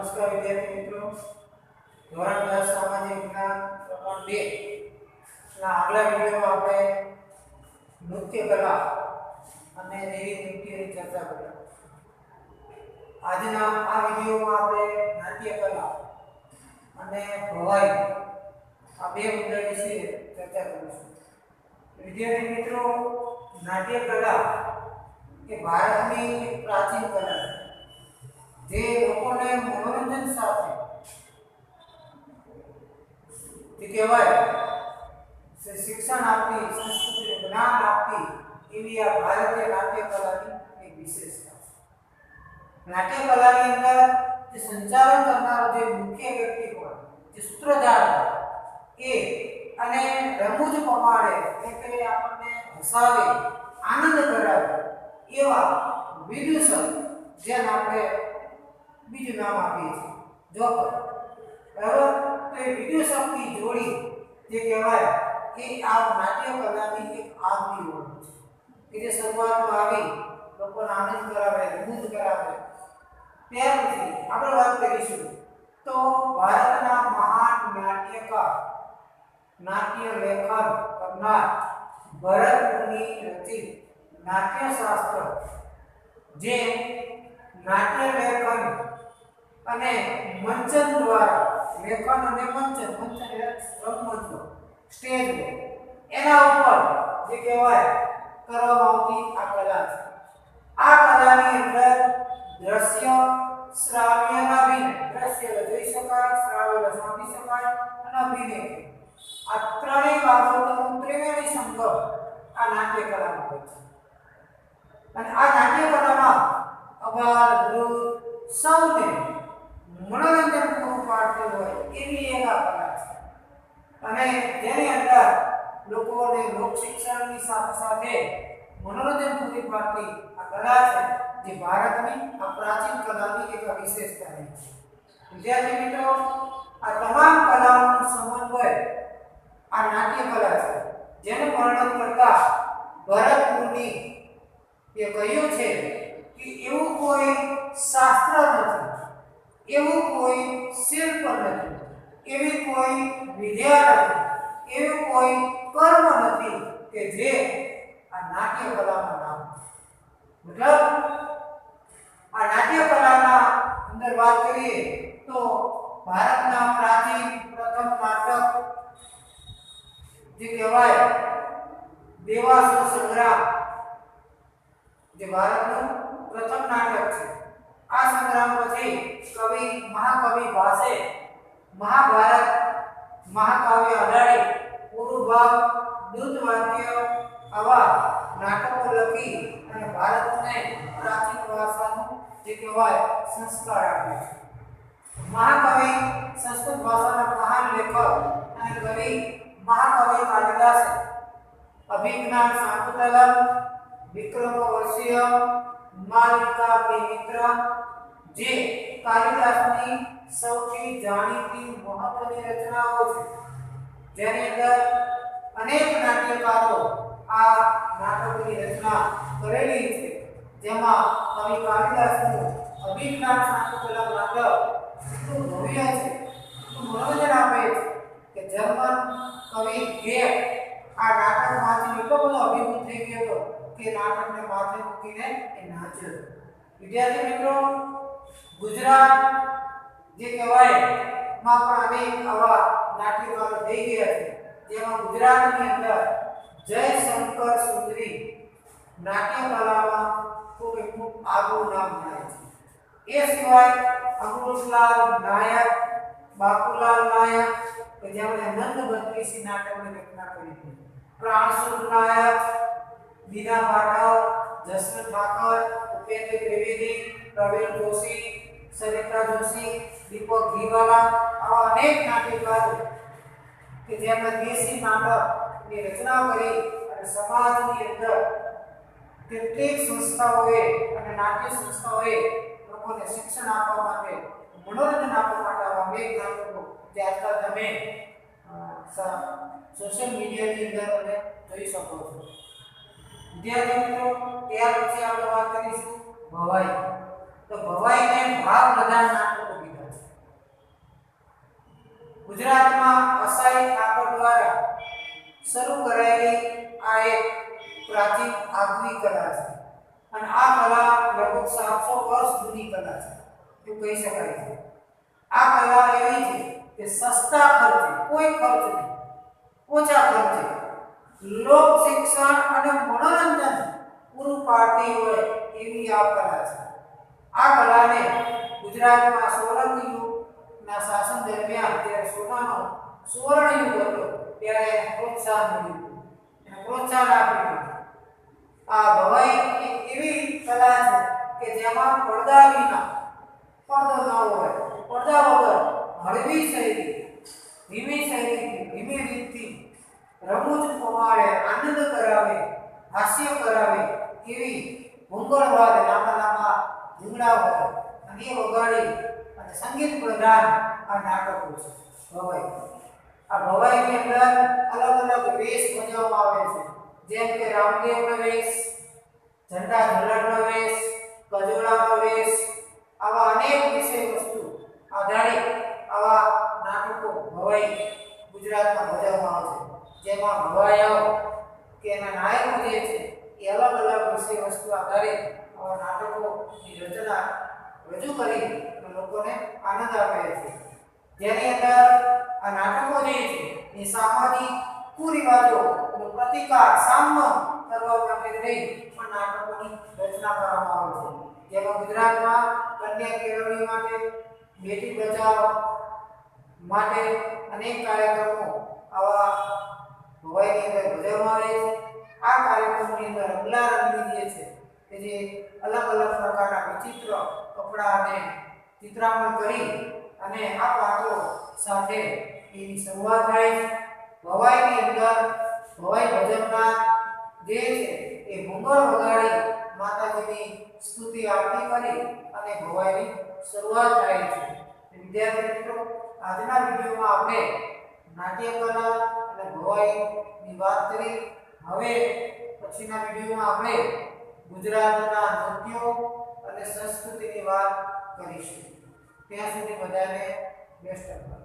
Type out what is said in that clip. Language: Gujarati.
નમસ્કાર વિદ્યાર્થી મિત્રો. ધોરણ 10 સામાજિક વિજ્ઞાન પ્રકરણ બે. ના, આગલા વિડિયોમાં આપણે નૃત્ય કલા અને દેવી નૃત્યની ચર્ચા કરી આજના આ વિડિયોમાં આપણે નાટ્ય કલા અને ભવાઈ આ બે મુદ્દા વિશે ચર્ચા કરીશું. વિદ્યાર્થી મિત્રો, નાટ્ય કલા એ ભારતની પ્રાચીન કલા છે જે લોકોને મનોરંજન સાથે જે કહેવાય. છે શિક્ષણ આપતી સંસ્કૃતિ જ્ઞાન આપતી એવી આ ભારતીય નાટ્ય કલાની એક વિશેષતા છે. નાટ્ય કલાની અંદર જે સંચાલન કરનારો જે મુખ્ય વ્યક્તિ હોય, જે સૂત્રધાર એ અને રમૂજ પમાડે એટલે આપણને હસાવે, આનંદ કરાવે, એવા વિદૂષક જેને આપણે બીજું નામ આપીએ છીએ. જોકર બરાબર તો એ વિદુષકની જોડી જે કહેવાય એ આ નાટ્ય કલાની એક આગવી ઓળખ છે કે જે શરૂઆતમાં આવી લોકોને આનંદ કરાવે રમૂજ કરાવે. ત્યારથી આપણે વાત કરીશું. તો ભારતના મહાન નાટ્યકાર, નાટ્ય લેખન કરનાર ભરત મુનિ રચિત નાટ્યશાસ્ત્ર, જે નાટ્ય લેખન અને મંચન દ્વારા, લેખન અને મંચન મંચન એટલે રંગમંચ સ્ટેજ એના ઉપર જે કહેવાય, કરવામાં આવતી આ કલા છે. આ કલાની અંદર દ્રશ્ય, શ્રાવ્ય અભિનય દ્રશ્ય જોઈ શકાય, શ્રાવ્ય સાંભળી શકાય અને અભિનય. આ ત્રણેય બાબતોનું ત્રિવેણી સંગમ આ નાટ્ય કલામાં હોય છે. અને આ નાટ્ય કલામાં અભાર વૃદ્ધ સૌને મનોરંજન પાડતું હોય, એવી એક આ કલા છે. અને જેની અંદર લોકોને લોક શિક્ષણની સાથે સાથે મનોરંજન પૂરી પાડતી આ કલા છે, જે ભારતની આ પ્રાચીન કલાની એક વિશેષતા છે. વિદ્યાર્થી મિત્રો, આ તમામ કલાઓનો સમન્વય આ નાટ્ય કલા છે, જેનું વર્ણન કરતા ભરત મુનિ એ કહ્યું છે કે એવું કોઈ શાસ્ત્ર નથી. એવું કોઈ શિલ્પ નથી, એવી કોઈ વિદ્યા નથી, એવું કોઈ કર્મ નથી કે જે આ નાટ્ય કલામાં નામ મતલબ, આ નાટ્ય કલાના અંદર વાત કરીએ તો ભારતના પ્રાચીન પ્રથમ નાટક જે કહેવાય દેવાસુર સંગ્રામ, જે ભારતનું પ્રથમ નાટક છે. આ સંગ્રામ પછી કવિ, મહાકવિ ભાસે મહાભારત, મહાકાવ્ય અડાડી પૂર્વભાગ દૂતવાક્ય, આવા નાટકો લખી અને ભારતને પ્રાચીન ભાષાનું જે કહેવાય સંસ્કાર આપ્યો મહાકવિ, સંસ્કૃત ભાષાના મહાન લેખક અને કવિ મહાકવિ કાલિદાસે, અભિજ્ઞાન શાકુંતલમ વિક્રમ વર્ષીય માલિકા પવિત્ર જે કાલિદાસની સૌથી જાણીતી મહત્વની રચનાઓ છે. જેની અંદર અનેક નાટ્યકારો આ નાટકોની રચના કરેલી છે. જેમાં કવિ કાલિદાસનું અભિજ્ઞાન શાકુંતલમ નાટક એટલું ભવ્ય છે. એટલું મનોરંજન આપે છે કે જર્મન કવિ ગેટ આ નાટકમાંથી એટલો બધો અભિભૂત થઈ ગયો હતો. કે નાટકને માથે મૂકીને એ નાચ્યો હતો. વિદ્યાર્થી મિત્રો ગુજરાત જે કહેવાયમાં પણ અનેક આવા નાટ્યકારો થઈ ગયા છે જેમાં ગુજરાતની અંદર જયશંકર સુંદરી નાટ્ય કલામાં ખૂબ એક ખૂબ આગવું નામ મળે છે એ સિવાય અંકુશલાલ નાયક, બાપુલાલ નાયક, કે જેમણે નંદ બત્રીસી નાટકની રચના કરી હતી પ્રાણસુર નાયક બીના પાઠક જસવંત ભાકર ઉપેન્દ્ર ત્રિવેદી, પ્રવીણ જોશી સરિતા જોશી, દીપક ઘીવાલા, આવા અનેક નાટ્યકારો કે જેમણે દેશી નાટકની રચના કરી અને સમાજની અંદર કેટલીક સંસ્થાઓએ અને નાટ્ય સંસ્થાઓએ લોકોને શિક્ષણ આપવા માટે, મનોરંજન આપવા માટે આવા અનેક નાટકો જે આજકાલ તમે સોશિયલ મીડિયાની અંદર અમે જોઈ શકો છો. વિદ્યાર્થી મિત્રો, ત્યાર પછી આપણે વાત કરીશું ભવાઈ. તો ભવાઈને ભાવ પ્રધાન નાટકો કીધા છે. ગુજરાતમાં અસાઈ ઠાકોર દ્વારા શરૂ કરાયેલી આ એક પ્રાચીન આગવી કલા છે. અને આ કલા લગભગ સાતસો વર્ષ જૂની કલા છે, એવું કહી શકાય છે. આ કલા એવી છે કે સસ્તા ખર્ચે, કોઈ ખર્ચ નહીં, ઓછા ખર્ચે લોક શિક્ષણ અને મનોરંજન પૂરું પાડતી હોય એવી આ કલા છે. આ કલાને ગુજરાતમાં સોલંકી યુગના શાસન દરમિયાન જ્યારે સોનાનો સુવર્ણ યુગ હતો, ત્યારે પ્રોત્સાહન મળ્યું એને પ્રોત્સાહન આપ્યું આ ભવાઈ એક એવી કલા છે કે જેમાં પડદા વિના પડદો ન હોય, પડદા વગર હળવી શૈલી, ધીમી શૈલી ધીમી રીતથી રમૂજ પમાડે આનંદ કરાવે, હાસ્ય કરાવે એવી ભૂંગળવાદ લાંબા લાંબા ભૂંગળા હોય. અને એ વગાડી અને સંગીત પ્રધાન આ નાટકો છે. ભવાઈ. આ ભવાઈની અંદર અલગ અલગ વેશ ભજવવામાં આવે છે. જેમ કે રામદેવનો વેશ, ઝંડા ઝુલણનો વેશ કજોડાનો વેશ, આવા અનેક વિષય વસ્તુ આધારિત આવા નાટકો ભવાઈ ગુજરાતમાં ભજવવામાં આવે છે. જેમાં ભવાઈઓ કે એના નાયકો જે છે, એ અલગ અલગ વિષય વસ્તુ આધારિત આવા નાટકોની રચના રજૂ કરી લોકોને આનંદ આપે છે. જેની અંદર આ નાટકો જે છે, એ સામાજિક કુરિવાજોનો પ્રતિકાર સામનો કરવા માટે નહીં પણ નાટકોની રચના કરવામાં આવે છે. જેમાં ગુજરાતમાં કન્યા કેળવણી માટે, બેટી બચાવ માટે અનેક કાર્યક્રમો આવા છે આ કાર્યક્રમની અંદર અગલા રંગી જે છે, કે જે અલગ અલગ પ્રકારના વિચિત્ર કપડાને ચિત્રામણ કરી અને આ પાત્રો સાથે એની શરૂઆત થાય. છે ભવાઈની અંદર, ભવાઈ ભજનના જે છે, એ ભૂંગળ વગાડી માતાજીની સ્તુતિ આરતી કરી અને ભવાઈની શરૂઆત થાય છે. વિદ્યાર્થી મિત્રો, આજના વિડીયોમાં આપણે નાટ્ય કલા અને ભવાઈની વાત કરી. હવે પછીના વિડીયોમાં આપણે ગુજરાતના નૃત્યો અને સંસ્કૃતિની વાત કરીશું. ત્યાં સુધી બધાને બેસ્ટ